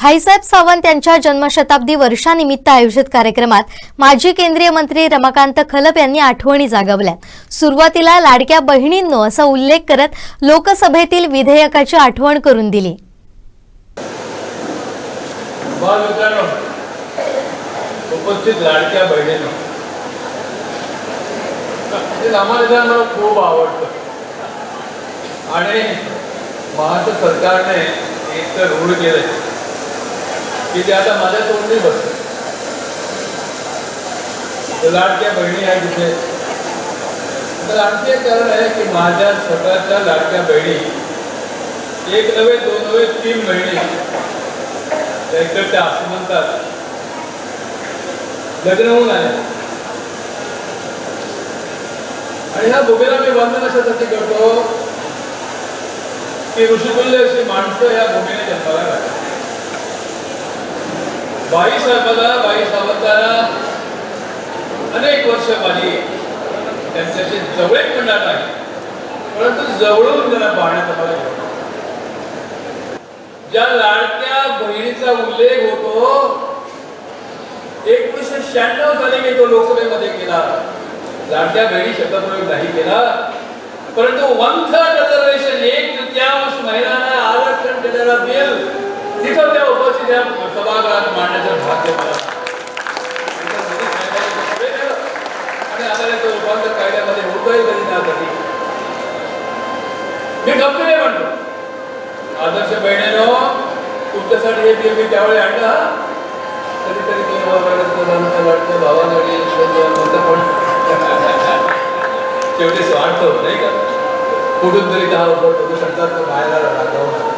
भाईसाहेब सावंत यांच्या जन्मशताब्दी वर्षानिमित्त आयोजित कार्यक्रमात माजी केंद्रीय मंत्री रमाकांत खलप यांनी आठवणी जागवल्या. सुरुवातीला लाडक्या बहिणींनो असा उल्लेख करत लोकसभेतील विधेयकाची आठवण करून दिली. उपस्थित लाडक्या खूप आवडतं. आणि महाराष्ट्र सरकारने एक तर रूढ केलं की ते आता माझ्या तोंडी बसत लाडक्या बहिणी आहे तिथे. तर आणखी एक कारण आहे की माझ्या स्वतःच्या लाडक्या बहिणी एक नव्हे दोन नव्हे तीन बहिणी एकतर त्या असं म्हणतात लग्न होऊन आहे आणि ह्या भूमीला मी वंदन अशासाठी करतो की ऋषिकुल्य अशी माणसं या भूमीने जन्माला घातली बाई साहेबाला बाई सावंताला अनेक वर्ष माझी त्यांच्याशी जवळ म्हणणार नाही परंतु जवळून त्यांना पाहण्यात मला ज्या लाडक्या बहिणीचा उल्लेख होतो एकोणीसशे शहाण्णव साली मी तो लोकसभेमध्ये केला. लाडक्या बहिणी शब्दप्रयोग नाही केला. परंतु वन थर्ड रिझर्वेशन एक तृतीयांश महिलांना आरक्षण देणारा बिल तिथं त्या सभागृहात मांडण्याचं भाग्य आणि आम्हाला तो रूपांतर कायद्यामध्ये होतोय कधी ना कधी मी गंभीर म्हणतो आदर्श बहिणीनो तुमच्यासाठी हे बिल मी त्यावेळी आणलं. कधीतरी दोन भावाकडे लढतं भावाकडे पण. शेवटी नाही का? कुठून तरी दहा रुपये प्रदूषणात बाहेर राहतो